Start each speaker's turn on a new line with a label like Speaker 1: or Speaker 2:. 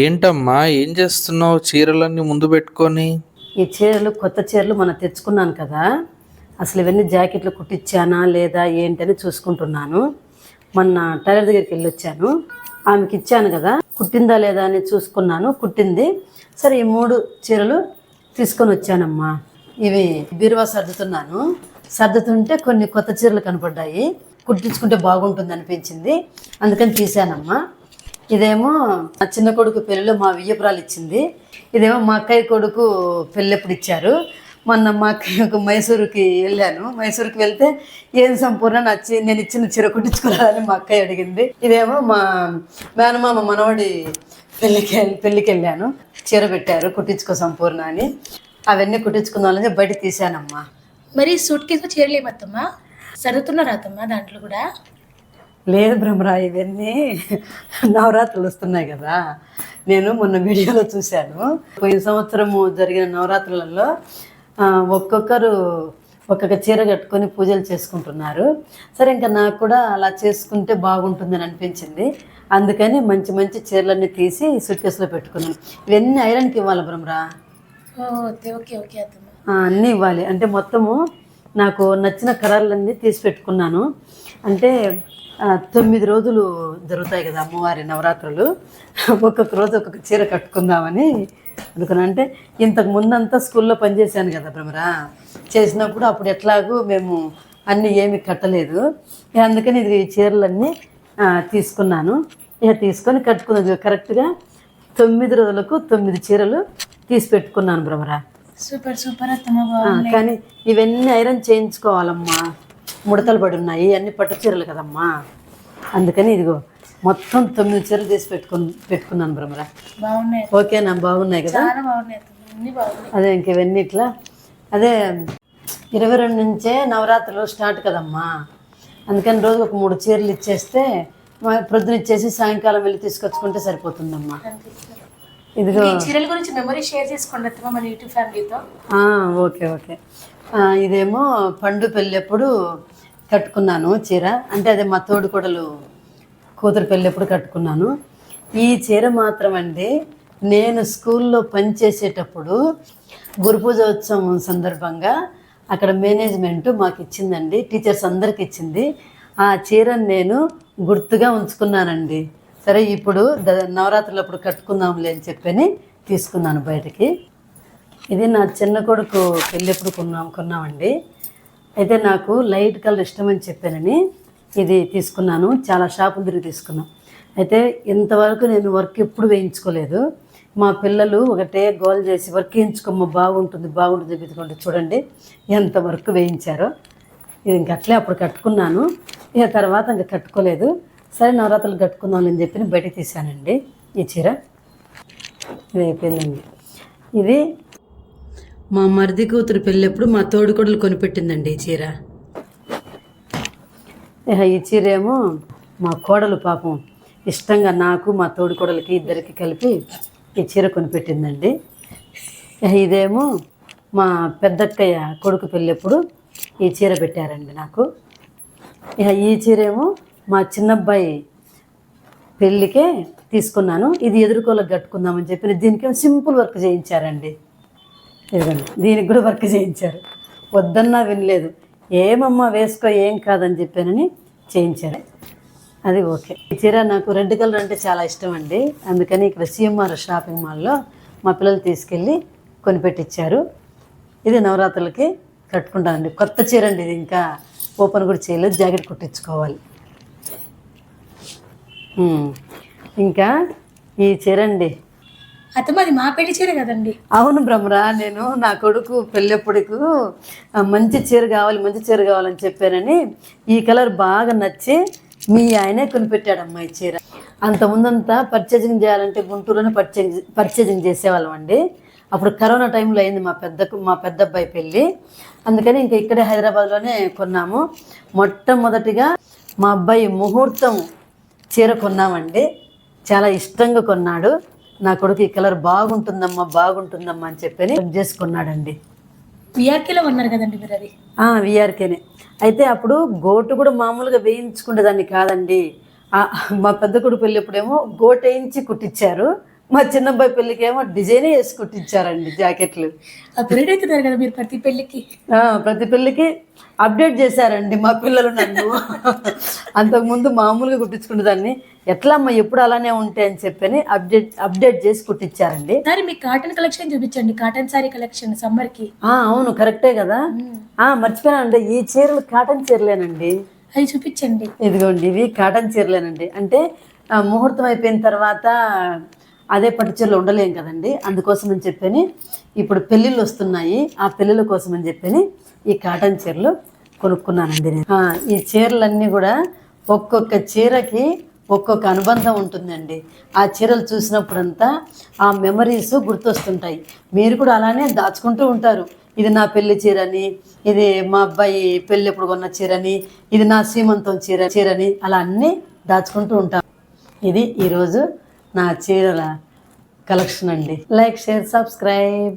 Speaker 1: ఏంటమ్మా ఏం చేస్తున్నావు? చీరలన్నీ ముందు పెట్టుకొని.
Speaker 2: ఈ చీరలు కొత్త చీరలు మనం తెచ్చుకున్నాను కదా అసలు ఇవన్నీ జాకెట్లు కుట్టించానా లేదా ఏంటని చూసుకుంటున్నాను. మొన్న టైలర్ దగ్గరికి వెళ్ళి వచ్చాను ఆమెకి ఇచ్చాను కదా కుట్టిందా లేదా అని చూసుకున్నాను. కుట్టింది. సరే ఈ మూడు చీరలు తీసుకొని వచ్చానమ్మా. ఇవి బీరువా సర్దుతున్నాను. సర్దుతుంటే కొన్ని కొత్త చీరలు కనపడ్డాయి. కుట్టించుకుంటే బాగుంటుంది అనిపించింది. అందుకని తీశానమ్మా. ఇదేమో నా చిన్న కొడుకు పెళ్ళిలో మా వియ్యపురాలు ఇచ్చింది. ఇదేమో మా అక్కయ్య కొడుకు పెళ్ళెప్పుడు ఇచ్చారు. మొన్న మా అక్కయ్యకు మైసూరుకి వెళ్ళాను. మైసూరుకి వెళ్తే ఏం సంపూర్ణ నచ్చి నేను ఇచ్చిన చీర కుట్టించుకోవాలని మా అక్కయ్య అడిగింది. ఇదేమో మా మేనమామ మనవడి పెళ్ళికి పెళ్ళికి వెళ్ళాను. చీర పెట్టారు కుట్టించుకో సంపూర్ణ అని. అవన్నీ కుట్టించుకుందామని బయట తీశానమ్మా.
Speaker 3: మరి సూట్ కేసు చీరలేమత్తమ్మా సర్దుతున్నారా అత్తమ్మా దాంట్లో కూడా?
Speaker 2: లేదు భ్రమరా ఇవన్నీ నవరాత్రులు వస్తున్నాయి కదా. నేను మొన్న వీడియోలో చూశాను. పోయిన సంవత్సరము జరిగిన నవరాత్రులలో ఒక్కొక్కరు ఒక్కొక్క చీర కట్టుకొని పూజలు చేసుకుంటున్నారు. సరే ఇంకా నాకు కూడా అలా చేసుకుంటే బాగుంటుందని అనిపించింది. అందుకని మంచి మంచి చీరలన్నీ తీసి సూట్ కేసులో పెట్టుకున్నాను. ఇవన్నీ ఐరన్కి ఇవ్వాలి
Speaker 3: ఓకే ఓకే ఓకే
Speaker 2: ఆ, అన్నీ ఇవ్వాలి. అంటే మొత్తము నాకు నచ్చిన కలర్లన్నీ తీసి పెట్టుకున్నాను. అంటే తొమ్మిది రోజులు జరుగుతాయి కదా అమ్మవారి నవరాత్రులు. ఒక్కొక్క రోజు ఒక్కొక్క చీర కట్టుకుందామని అనుకున్నాను అంటే ఇంతకు ముందంతా స్కూల్లో పనిచేశాను కదా భ్రమరా. చేసినప్పుడు అప్పుడు ఎట్లాగూ మేము అన్నీ ఏమి కట్టలేదు. అందుకని ఇది ఈ చీరలన్నీ తీసుకున్నాను. ఇక తీసుకొని కట్టుకున్నది కరెక్ట్గా తొమ్మిది రోజులకు తొమ్మిది చీరలు తీసి పెట్టుకున్నాను భ్రమరా.
Speaker 3: సూపర్ సూపర్ అత్తమ్మ
Speaker 2: కానీ ఇవన్నీ ఐరన్ చేయించుకోవాలమ్మా. ముడతలు పడి ఉన్నాయి అన్ని పట్టు చీరలు కదమ్మా. అందుకని ఇదిగో మొత్తం తొమ్మిది చీరలు తీసి పెట్టుకుని పెట్టుకున్నాను భ్రమరా
Speaker 3: బాగున్నాయి.
Speaker 2: ఓకేనా బాగున్నాయి కదా? అదే ఇంక ఇవన్నీ ఇట్లా. అదే ఇరవై రెండు నుంచే నవరాత్రులు స్టార్ట్ కదమ్మా. అందుకని రోజు ఒక మూడు చీరలు ఇచ్చేస్తే ప్రొద్దున ఇచ్చేసి సాయంకాలం వెళ్ళి తీసుకొచ్చుకుంటే సరిపోతుందమ్మా. ఇదిగో.
Speaker 3: చీరల గురించి మెమరీ షేర్ చేసుకోండి అత్తమ్మ మన యూట్యూబ్ ఫ్యామిలీతో
Speaker 2: ఓకే ఓకే. ఇదేమో పండు పెళ్ళెప్పుడు కట్టుకున్నాను చీర. అంటే అదే మా తోడుకోడలు కూతురు పెళ్ళెప్పుడు కట్టుకున్నాను. ఈ చీర మాత్రం అండి నేను స్కూల్లో పనిచేసేటప్పుడు గురు పూజోత్సవం సందర్భంగా అక్కడ మేనేజ్మెంట్ మాకు ఇచ్చిందండి టీచర్స్ అందరికి ఇచ్చింది. ఆ చీరను నేను గుర్తుగా ఉంచుకున్నానండి. సరే ఇప్పుడు ద- నవరాత్రులప్పుడు కట్టుకుందాంలే అని చెప్పని తీసుకున్నాను బయటికి. ఇది నా చిన్న కొడుకు పెళ్ళెప్పుడు కొన్నాం కొన్నామండి. అయితే నాకు లైట్ కలర్ ఇష్టమని చెప్పానని ఇది తీసుకున్నాను. చాలా షాపులు తిరిగి తీసుకున్నాం. అయితే ఇంతవరకు నేను వర్క్ ఎప్పుడు వేయించుకోలేదు. మా పిల్లలు ఒకటే గోల్ చేసి వర్క్ వేయించుకోమ్మ బాగుంటుంది బాగుంటుంది చెప్పుకోండి చూడండి ఎంత వర్క్ వేయించారో. ఇది ఇంకట్లే అప్పుడు కట్టుకున్నాను. ఇక తర్వాత ఇంకా కట్టుకోలేదు. సరే నవరాత్రులు కట్టుకుందాం అని చెప్పి బయటకు తీసానండి ఈ చీర. ఇది అయిపోయిందండి. ఇది మా మరిది కూతురు పెళ్ళప్పుడు మా తోడుకొడలు కొనిపెట్టిందండి ఈ చీర. ఇహ ఈ చీర ఏమో మా కోడలు పాపం ఇష్టంగా నాకు మా తోడుకోడలకి ఇద్దరికి కలిపి ఈ చీర కొనిపెట్టిందండి. ఇదేమో మా పెద్దక్కయ్య కొడుకు పెళ్ళప్పుడు ఈ చీర పెట్టారండి నాకు. ఇహ ఈ చీర ఏమో మా చిన్నబ్బాయి పెళ్ళికే తీసుకున్నాను. ఇది ఎదుర్కోలకు కట్టుకుందామని చెప్పి దీనికి సింపుల్ వర్క్ చేయించారండి. ఇదిగోండి దీనికి కూడా వర్క్ చేయించారు. వద్దన్నా వినలేదు. ఏమమ్మా వేసుకో ఏం కాదని చెప్పానని చేయించారు. అది ఓకే. ఈ చీర నాకు రెడ్ కలర్ అంటే చాలా ఇష్టం అండి. అందుకని ఇక్కడ సిఎంఆర్ షాపింగ్ మాల్లో మా పిల్లలు తీసుకెళ్ళి కొనిపెట్టించారు ఇది నవరాత్రులకి కట్టుకుంటానండి. కొత్త చీర అండి ఇది ఇంకా ఓపెన్ కూడా చేయలేదు. జాకెట్ కుట్టించుకోవాలి. ఇంకా ఈ చీర అండి
Speaker 3: అత్తమ్మ అది మా పెళ్ళి చీర కదండి.
Speaker 2: అవును భ్రమరా నేను నా కొడుకు పెళ్ళెప్పుడుకు మంచి చీర కావాలి మంచి చీర కావాలని చెప్పానని ఈ కలర్ బాగా నచ్చి మీ ఆయనే కొనిపెట్టాడమ్మా ఈ చీర. అంత ముందంతా పర్చేజింగ్ చేయాలంటే గుంటూరులోనే పర్చేజింగ్ పర్చేజింగ్ చేసేవాళ్ళం అండి. అప్పుడు కరోనా టైంలో అయింది మా పెద్దకు మా పెద్ద అబ్బాయి పెళ్ళి. అందుకని ఇంకా ఇక్కడే హైదరాబాద్లోనే కొన్నాము. మొట్టమొదటిగా మా అబ్బాయి ముహూర్తం చీర కొన్నామండి. చాలా ఇష్టంగా కొన్నాడు. నా కొడుకు ఈ కలర్ బాగుంటుందమ్మా బాగుంటుందమ్మా అని చెప్పని చేసుకున్నాడండి.
Speaker 3: విఆర్కేలో ఉన్నారు కదండి మీరు అది?
Speaker 2: విఆర్కేనే. అయితే అప్పుడు గోటు కూడా మామూలుగా వేయించుకునేదాన్ని కాదండి. మా పెద్ద కొడుకు వెళ్ళేప్పుడేమో గోటు వేయించి కుట్టించారు. మా చిన్నబ్బాయి పెళ్ళికి ఏమో డిజైనే వేసి కుట్టించారండి జాకెట్లు
Speaker 3: అప్గ్రేడ్ అవుతున్నారు కదా మీరు ప్రతి పెళ్ళికి?
Speaker 2: ప్రతి పెళ్ళికి అప్డేట్ చేశారండి మా పిల్లలు నన్ను. అంతకుముందు మామూలుగా కుట్టించుకునేదాన్ని ఎట్లా అమ్మ ఎప్పుడు అలానే ఉంటాయి అని చెప్పని అప్డేట్ అప్డేట్ చేసి కుట్టించారండి.
Speaker 3: సారీ మీ కాటన్ కలెక్షన్ చూపించండి కాటన్ సారీ కలెక్షన్ సమ్మర్కి.
Speaker 2: ఆ, అవును కరెక్టే కదా. ఆ మర్చిపోయానండి ఈ చీరలు కాటన్ చీరలేనండి.
Speaker 3: అవి చూపించండి.
Speaker 2: ఇదిగోండి ఇవి కాటన్ చీరలేనండి. అంటే ముహూర్తం అయిపోయిన తర్వాత అదే పట్టు చీరలు ఉండలేం కదండి. అందుకోసం అని చెప్పని ఇప్పుడు పెళ్ళిళ్ళు వస్తున్నాయి. ఆ పెళ్ళిళ్ళ కోసం అని చెప్పని ఈ కాటన్ చీరలు కొనుక్కున్నానండి నేను. ఈ చీరలన్నీ కూడా ఒక్కొక్క చీరకి ఒక్కొక్క అనుబంధం ఉంటుందండి. ఆ చీరలు చూసినప్పుడంతా ఆ మెమరీస్ గుర్తొస్తుంటాయి. మీరు కూడా అలానే దాచుకుంటూ ఉంటారు. ఇది నా పెళ్ళి చీరని ఇది మా అబ్బాయి పెళ్ళి ఎప్పుడు కొన్న చీరని ఇది నా సీమంతం చీర చీరని అలా అన్నీ దాచుకుంటూ ఉంటాం. ఇది ఈరోజు నా చీరల కలెక్షన్ అండి. Like share subscribe